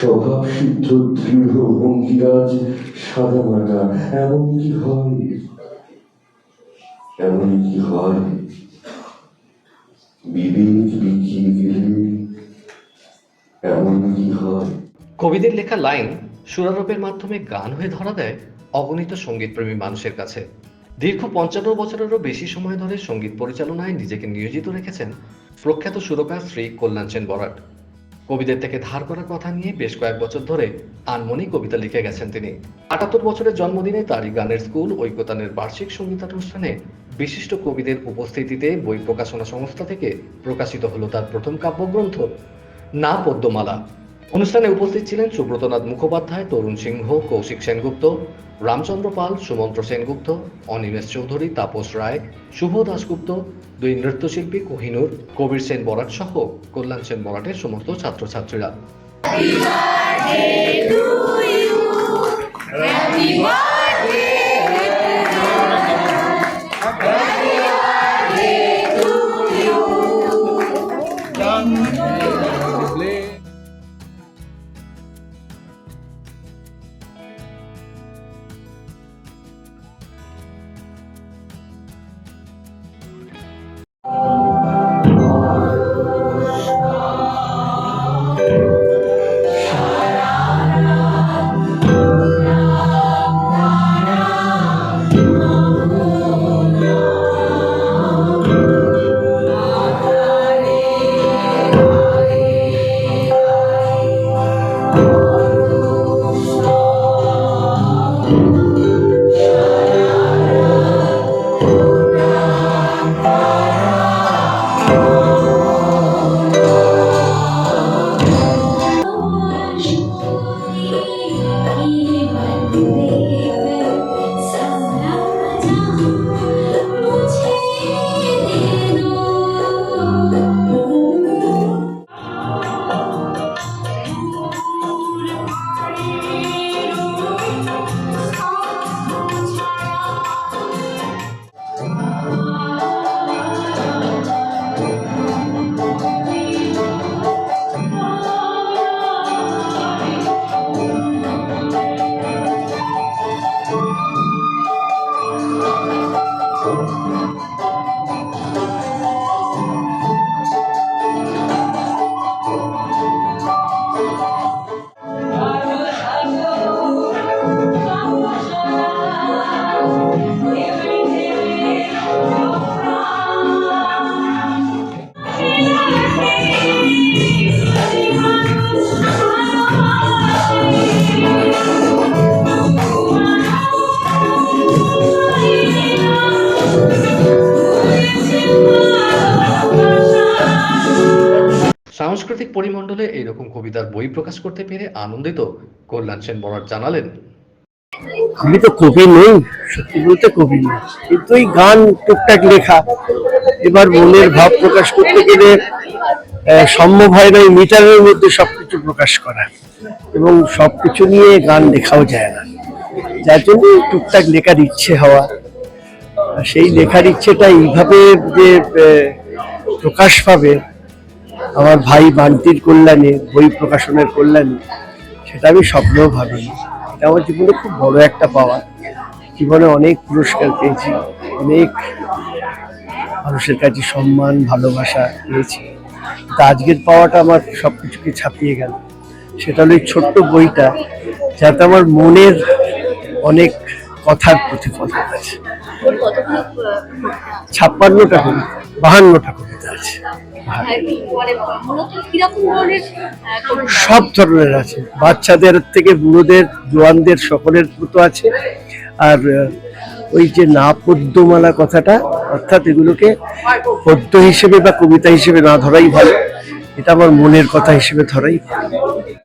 দৃঢ় ভঙ্গিরাজ সাদা এমন কি হয় এমন কি হয় বিবেক বিকিয়ে গেলে এমন কি হয় কবিদের লেখা লাইন সুরারোপের মাধ্যমে গান হয়ে ধরা দেয় অগণিত সঙ্গীতপ্রেমী মানুষের কাছে। দীর্ঘ পঞ্চান্ন বছরেরও বেশি সময় ধরে সংগীত পরিচালনায় নিজেকে নিয়োজিত রেখেছেন প্রখ্যাত সুরকার শ্রী কল্যাণ সেন বরাট। কবিদের থেকে ধার করা কথা নিয়ে বেশ কয়েক বছর ধরে আনমনি কবিতা লিখে গেছেন তিনি। আটাত্তর বছরের জন্মদিনে তারই গানের স্কুল, ঐক্যতানের বার্ষিক সঙ্গীতানুষ্ঠানে বিশিষ্ট কবিদের উপস্থিতিতে বই প্রকাশনা সংস্থা থেকে প্রকাশিত হলো তার প্রথম কাব্যগ্রন্থ, না পদ্মমালা। অনুষ্ঠানে উপস্থিত ছিলেন সুব্রতনাথ মুখোপাধ্যায়, তরুণ সিংহ, কৌশিক সেনগুপ্ত, রামচন্দ্র পাল, সুমন্ত্র সেনগুপ্ত, অনিমেষ চৌধুরী, তাপস রায়, শুভ দাশগুপ্ত, দুই নৃত্যশিল্পী কোহিনুর, কবির সেন বরাট সহ কল্যাণ সেন বরাটের সমস্ত ছাত্রছাত্রীরা। সাংস্কৃতিক পরিমণ্ডলে এইরকম কবিতার বই প্রকাশ করতে পেরে আনন্দিত কল্যাণ সেন বরাট জানালেন। আমি তো কবি নই, সত্যি বলতে কবি নই। কিন্তু এই গান, টুকটাক লেখা, এবার মনের ভাব প্রকাশ করতে গেলে সম্ভব হয় না মিটারের মধ্যে সবকিছু প্রকাশ করা। এবং সবকিছু নিয়ে গান লেখাও যায় না। যার জন্য টুকটাক লেখার ইচ্ছে হওয়া সেই লেখার ইচ্ছেটা এইভাবে যে প্রকাশ পাবে আমার ভাই বান্তির কল্যাণে বই প্রকাশনের কল্যাণে সেটা আমি স্বপ্নেও ভাবিনি। এটা আমার জীবনে খুব বড় একটা পাওয়া। জীবনে অনেক পুরস্কার পেয়েছি অনেক মানুষের কাছে সম্মান ভালোবাসা পেয়েছি। তা আজকের পাওয়াটা আমার সব কিছুকে ছাপিয়ে গেল। সেটা হলো এই ছোট্ট বইটা যাতে আমার মনের অনেক কথার প্রতিফলন আছে। ছাপ্পান্নটা কবিতা বাহান্নটা কবিতা আছে। আহ, কবিতা? সব ধরনের আছে। বাচ্চাদের থেকে বুড়োদের জোয়ানদের সকলের মতো আছে। আর ওই যে না পদ্যমালা কথাটা অর্থাৎ এগুলোকে পদ্য হিসেবে বা কবিতা হিসেবে না ধরাই ভালো। এটা আমার মনের কথা হিসেবে ধরাই ভালো।